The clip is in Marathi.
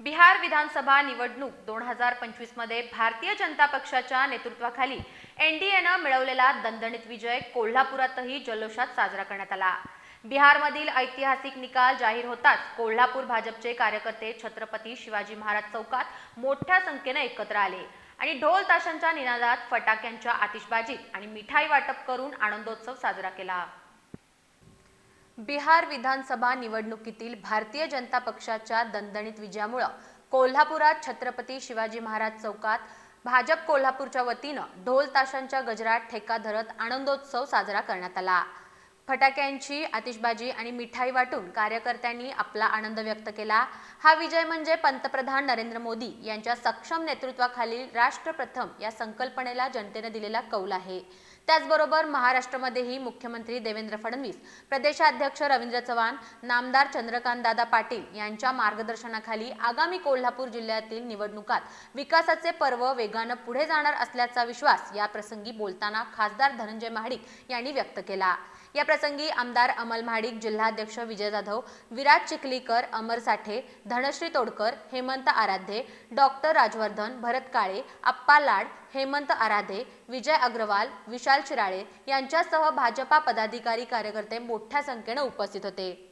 बिहार विधानसभा निवडणूक दोन हजार पंचवीसमध्ये भारतीय जनता पक्षाच्या नेतृत्वाखाली एनडीएनं मिळवलेला दणदणीत विजय कोल्हापुरातही जल्लोषात साजरा करण्यात आला. बिहारमधील ऐतिहासिक निकाल जाहीर होताच कोल्हापूर भाजपचे कार्यकर्ते छत्रपती शिवाजी महाराज चौकात मोठ्या संख्येने एकत्र आले आणि ढोल ताशांच्या निनादात फटाक्यांच्या आतिषबाजीत आणि मिठाई वाटप करून आनंदोत्सव साजरा केला. बिहार विधानसभा निवडणुकीतील भारतीय जनता पक्षाच्या दणदणीत विजयामुळं कोल्हापुरात छत्रपती शिवाजी महाराज चौकात भाजप कोल्हापूरच्या वतीनं ढोल ताशांच्या गजरात ठेका धरत आनंदोत्सव साजरा करण्यात आला. फटाक्यांची आतिषबाजी आणि मिठाई वाटून कार्यकर्त्यांनी आपला आनंद व्यक्त केला. हा विजय म्हणजे पंतप्रधान नरेंद्र मोदी यांच्या सक्षम नेतृत्वाखालील राष्ट्रप्रथम या संकल्पनेला जनतेने दिलेला कौल आहे. त्याचबरोबर महाराष्ट्रामध्येही मुख्यमंत्री देवेंद्र फडणवीस प्रदेशाध्यक्ष रवींद्र चव्हाण नामदार चंद्रकांत दादा पाटील यांच्या मार्गदर्शनाखाली आगामी कोल्हापूर जिल्ह्यातील निवडणुकात विकासाचे पर्व वेगानं पुढे जाणार असल्याचा विश्वास या प्रसंगी बोलताना खासदार धनंजय महाडिक यांनी व्यक्त केला. या प्रसंगी आमदार अमल महाडिक जिल्हाध्यक्ष विजय जाधव विराज चिखलीकर अमर साठे धनश्री तोडकर हेमंत आराध्ये डॉक्टर राजवर्धन भरत काळे आप्पा लाड हेमंत आराधे विजय अग्रवाल विशाल शिराळे यांच्यासह भाजपा पदाधिकारी कार्यकर्ते मोठ्या संख्येनं उपस्थित होते.